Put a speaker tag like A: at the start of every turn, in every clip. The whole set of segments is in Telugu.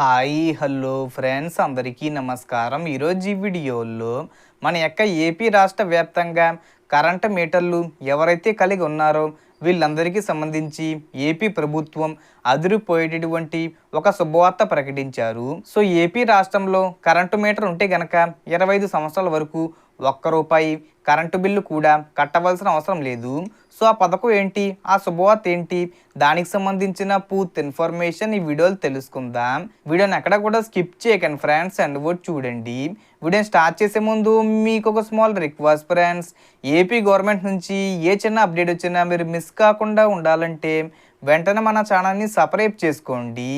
A: హాయ్ హలో ఫ్రెండ్స్ అందరికీ నమస్కారం. ఈరోజు ఈ వీడియోలో మన యొక్క ఏపీ రాష్ట్ర వ్యాప్తంగా కరెంటు మీటర్లు ఎవరైతే కలిగి ఉన్నారో వీళ్ళందరికీ సంబంధించి ఏపీ ప్రభుత్వం అదిరిపోయేటటువంటి ఒక శుభవార్త ప్రకటించారు. సో ఏపీ రాష్ట్రంలో కరెంటు మీటర్ ఉంటే గనక ఇరవై ఐదు సంవత్సరాల వరకు ఒక్క రూపాయి కరెంటు బిల్లు కూడా కట్టవలసిన అవసరం లేదు. సో ఆ పథకం ఏంటి? ఆ శుభవార్త ఏంటి? దానికి సంబంధించిన పూర్తి ఇన్ఫర్మేషన్ ఈ వీడియోలు తెలుసుకుందాం. వీడియోని ఎక్కడ కూడా స్కిప్ చేయకండి ఫ్రెండ్స్ అండ్ వర్డ్ చూడండి. వీడియోని స్టార్ట్ చేసే ముందు మీకు ఒక small request friends. AP government నుంచి ఏ చిన్న అప్డేట్ వచ్చినా మీరు మిస్ కాకుండా ఉండాలంటే వెంటనే మన ఛానల్ని సబ్స్క్రైబ్ చేసుకోండి.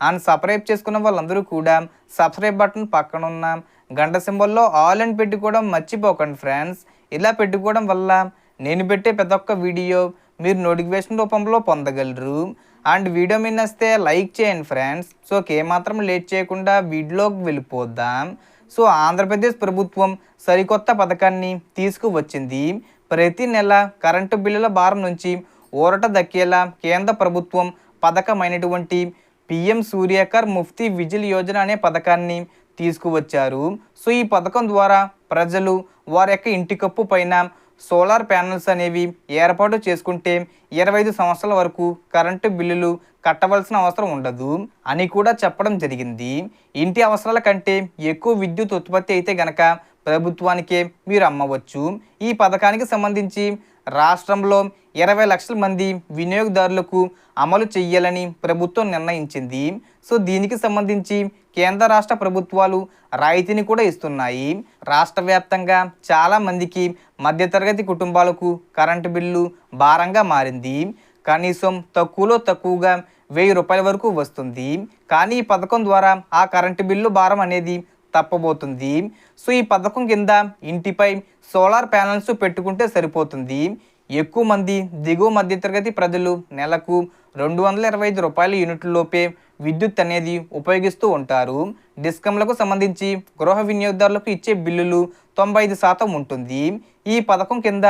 A: అండ్ సబ్స్క్రైబ్ చేసుకున్న వాళ్ళందరూ కూడా సబ్స్క్రైబ్ బటన్ పక్కన ఉన్నాం గంట సింబల్లో ఆల్ అని పెట్టుకోవడం మర్చిపోకండి ఫ్రెండ్స్ ఇలా పెట్టుకోవడం వల్ల నేను పెట్టే ప్రతి ఒక్క వీడియో మీరు నోటిఫికేషన్ రూపంలో పొందగలరు. అండ్ వీడియో మీద వస్తే లైక్ చేయండి ఫ్రెండ్స్ సో ఏమాత్రం లేట్ చేయకుండా వీడియోకి వెళ్ళిపోద్దాం సో ఆంధ్రప్రదేశ్ ప్రభుత్వం సరికొత్త పథకాన్ని తీసుకువచ్చింది. ప్రతి నెల కరెంటు బిల్లుల భారం నుంచి ఊరట దక్కేలా కేంద్ర ప్రభుత్వం పథకమైనటువంటి పిఎం సూర్యకర్ ముఫ్తీ విజిల్ యోజన అనే పథకాన్ని తీసుకువచ్చారు. సో ఈ పథకం ద్వారా ప్రజలు వారి యొక్క ఇంటి కప్పు పైన సోలార్ ప్యానల్స్ అనేవి ఏర్పాటు చేసుకుంటే ఇరవై ఐదు సంవత్సరాల వరకు కరెంటు బిల్లులు కట్టవలసిన అవసరం ఉండదు అని కూడా చెప్పడం జరిగింది. ఇంటి అవసరాల కంటే ఎక్కువ విద్యుత్ ఉత్పత్తి అయితే గనక ప్రభుత్వానికే మీరు అమ్మవచ్చు. ఈ పథకానికి సంబంధించి రాష్ట్రంలో ఇరవై లక్షల మంది వినియోగదారులకు అమలు చేయాలని ప్రభుత్వం నిర్ణయించింది. సో దీనికి సంబంధించి కేంద్ర రాష్ట్ర ప్రభుత్వాలు రాయితీని కూడా ఇస్తున్నాయి. రాష్ట్ర వ్యాప్తంగా చాలామందికి మధ్యతరగతి కుటుంబాలకు కరెంటు బిల్లు భారంగా మారింది. కనీసం తక్కువలో తక్కువగా వెయ్యి రూపాయల వరకు వస్తుంది. కానీ ఈ పథకం ద్వారా ఆ కరెంటు బిల్లు భారం అనేది తప్పబోతుంది. సో ఈ పథకం కింద ఇంటిపై సోలార్ ప్యానల్స్ పెట్టుకుంటే సరిపోతుంది. ఎక్కువ మంది దిగువ మధ్యతరగతి ప్రజలు నెలకు రెండు వందల ఇరవై ఐదు రూపాయల యూనిట్ల లోపే విద్యుత్ అనేది ఉపయోగిస్తూ ఉంటారు. డిస్కంలకు సంబంధించి గృహ వినియోగదారులకు ఇచ్చే బిల్లులు తొంభై ఐదు శాతం ఉంటుంది. ఈ పథకం కింద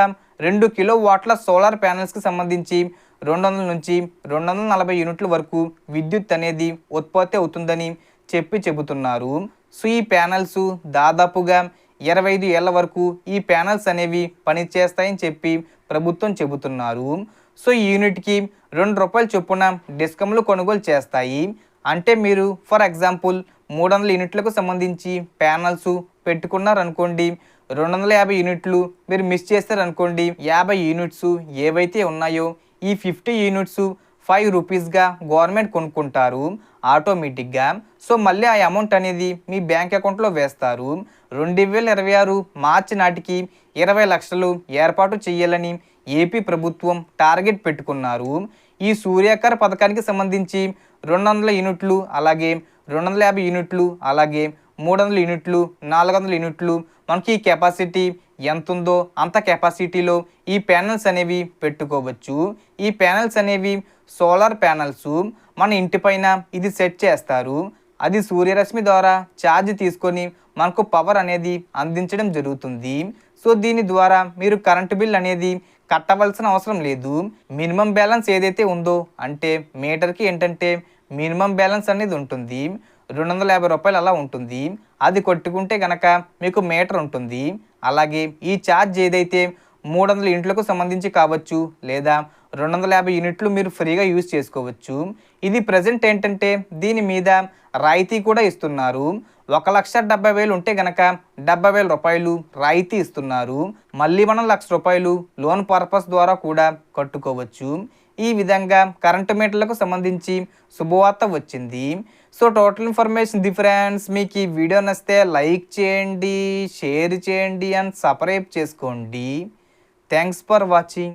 A: రెండు కిలో వాట్ల సోలార్ ప్యానల్స్కి సంబంధించి రెండు వందల నుంచి రెండు వందల నలభై యూనిట్ల వరకు విద్యుత్ అనేది ఉత్పత్తి అవుతుందని చెప్పి చెబుతున్నారు. సో ఈ ప్యానల్స్ దాదాపుగా ఇరవై ఐదు ఏళ్ళ వరకు ఈ ప్యానల్స్ అనేవి పనిచేస్తాయని చెప్పి ప్రభుత్వం చెబుతున్నారు. సో ఈ యూనిట్కి రెండు రూపాయలు చొప్పున డిస్కమ్లు కొనుగోలు చేస్తాయి. అంటే మీరు ఫర్ ఎగ్జాంపుల్ మూడు వందల యూనిట్లకు సంబంధించి ప్యానల్స్ పెట్టుకున్నారనుకోండి రెండు వందల యాభై యూనిట్లు మీరు మిస్ చేస్తారనుకోండి యాభై యూనిట్స్ ఏవైతే ఉన్నాయో ఈ ఫిఫ్టీ యూనిట్స్ ఫైవ్ రూపీస్గా గవర్నమెంట్ కొనుక్కుంటారు. ఆటోమేటిక్గా సో మళ్ళీ ఆ అమౌంట్ అనేది మీ బ్యాంక్ అకౌంట్లో వేస్తారు. రెండు వేల ఇరవై ఆరు మార్చి నాటికి ఇరవై లక్షలు ఏర్పాటు చేయాలని ఏపీ ప్రభుత్వం టార్గెట్ పెట్టుకున్నారు. ఈ సూర్యాకర్ పథకానికి సంబంధించి రెండు వందల యూనిట్లు అలాగే రెండు వందల యాభై యూనిట్లు అలాగే మూడు వందల యూనిట్లు నాలుగు వందల యూనిట్లు మనకి ఈ కెపాసిటీ ఎంత ఉందో అంత కెపాసిటీలో ఈ ప్యానల్స్ అనేవి పెట్టుకోవచ్చు. ఈ ప్యానల్స్ అనేవి సోలార్ ప్యానల్స్ మన ఇంటిపైన ఇది సెట్ చేస్తారు. అది సూర్యరశ్మి ద్వారా ఛార్జ్ తీసుకొని మనకు పవర్ అనేది అందించడం జరుగుతుంది. సో దీని ద్వారా మీరు కరెంటు బిల్ అనేది కట్టవలసిన అవసరం లేదు. మినిమం బ్యాలెన్స్ ఏదైతే ఉందో అంటే మీటర్కి ఏంటంటే మినిమం బ్యాలెన్స్ అనేది ఉంటుంది. రెండు వందల యాభై రూపాయలు అలా ఉంటుంది. అది కొట్టుకుంటే కనుక మీకు మీటర్ ఉంటుంది. అలాగే ఈ ఛార్జ్ ఏదైతే మూడు వందల ఇంట్లకు సంబంధించి కావచ్చు లేదా రెండు వందల యాభై యూనిట్లు మీరు ఫ్రీగా యూజ్ చేసుకోవచ్చు. ఇది ప్రజెంట్ ఏంటంటే దీని మీద రాయితీ కూడా ఇస్తున్నారు. ఒక లక్ష డెబ్బై వేలు ఉంటే గనక డెబ్బై వేల రూపాయలు రాయితీ ఇస్తున్నారు. మళ్ళీ మనం లక్ష రూపాయలు లోన్ పర్పస్ ద్వారా కూడా కట్టుకోవచ్చు. ఈ విధంగా కరెంటు మీటర్లకు సంబంధించి శుభవార్త వచ్చింది. సో టోటల్ ఇన్ఫర్మేషన్ డిఫరెన్స్ మీకు ఈ వీడియో నచ్చితే లైక్ చేయండి షేర్ చేయండి అండ్ సబ్స్క్రైబ్ చేసుకోండి. Thanks for watching.